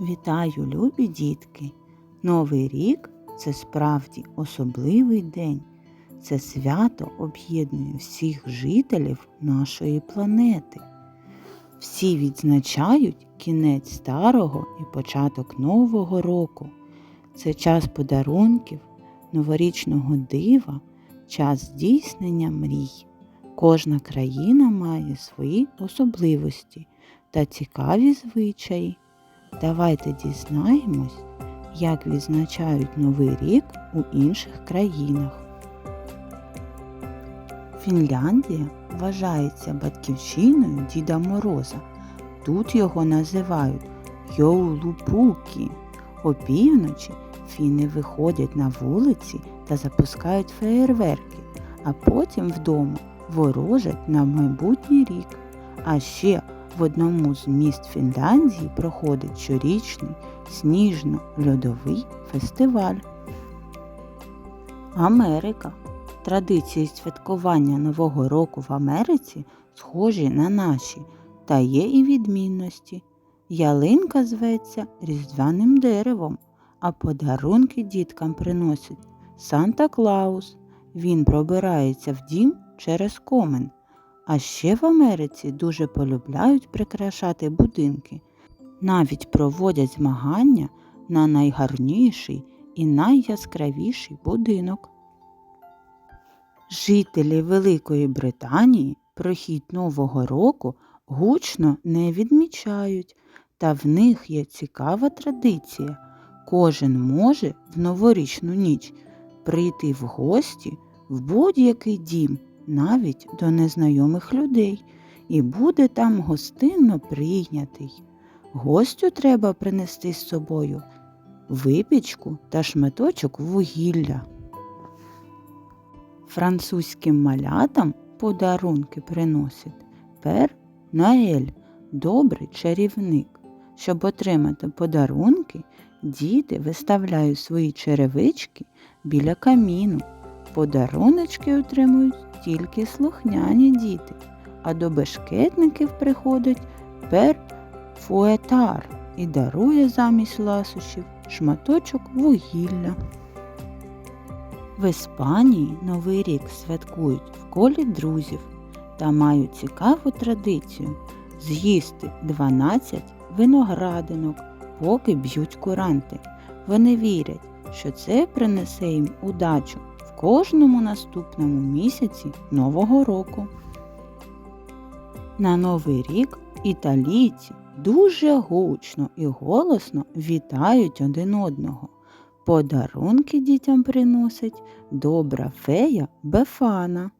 Вітаю, любі дітки! Новий рік це справді особливий день. Це свято об'єднує всіх жителів нашої планети. Всі відзначають кінець старого і початок нового року. Це час подарунків, новорічного дива, час здійснення мрій. Кожна країна має свої особливості та цікаві звичаї. Давайте дізнаємось, як відзначають Новий рік у інших країнах. Фінляндія вважається батьківщиною Діда Мороза. Тут його називають Йоулупукі. Опівночі фіни виходять на вулиці та запускають феєрверки, а потім вдома ворожать на майбутній рік. А ще в одному з міст Фінляндії проходить щорічний сніжно-льодовий фестиваль. Америка. Традиції святкування Нового року в Америці схожі на наші, та є і відмінності. Ялинка зветься різдвяним деревом, а подарунки діткам приносить Санта Клаус. Він пробирається в дім через комен. А ще в Америці дуже полюбляють прикрашати будинки. Навіть проводять змагання на найгарніший і найяскравіший будинок. Жителі Великої Британії прохід Нового року гучно не відмічають, та в них є цікава традиція. Кожен може в новорічну ніч прийти в гості в будь-який дім навіть до незнайомих людей, і буде там гостинно прийнятий. Гостю треба принести з собою випічку та шматочок вугілля. Французьким малятам подарунки приносить пер Наель, добрий чарівник. Щоб отримати подарунки, діти виставляють свої черевички біля каміну. Подаруночки отримують тільки слухняні діти, а до бешкетників приходить пер фуетар і дарує замість ласощів шматочок вугілля. В Іспанії Новий рік святкують в колі друзів та мають цікаву традицію з'їсти 12 виноградинок, поки б'ють куранти. Вони вірять, що це принесе їм удачу кожному наступному місяці Нового року. На Новий рік італійці дуже гучно і голосно вітають один одного. Подарунки дітям приносить добра фея Бефана.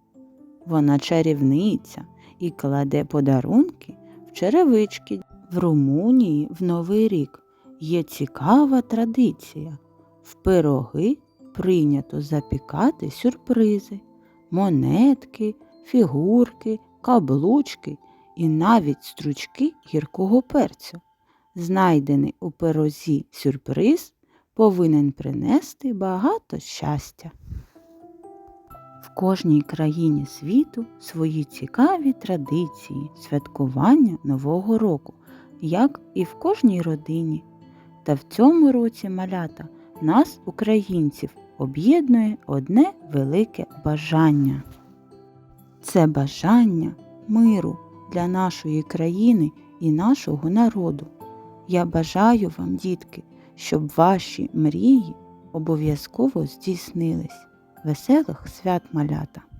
Вона чарівниця і кладе подарунки в черевички. В Румунії в Новий рік є цікава традиція. В пироги прийнято запікати сюрпризи, монетки, фігурки, каблучки і навіть стручки гіркого перцю. Знайдений у пирозі сюрприз повинен принести багато щастя. В кожній країні світу свої цікаві традиції святкування Нового року, як і в кожній родині. Та в цьому році малята нас, українців, об'єднує одне велике бажання. Це бажання миру для нашої країни і нашого народу. Я бажаю вам, дітки, щоб ваші мрії обов'язково здійснились. Веселих свят малята!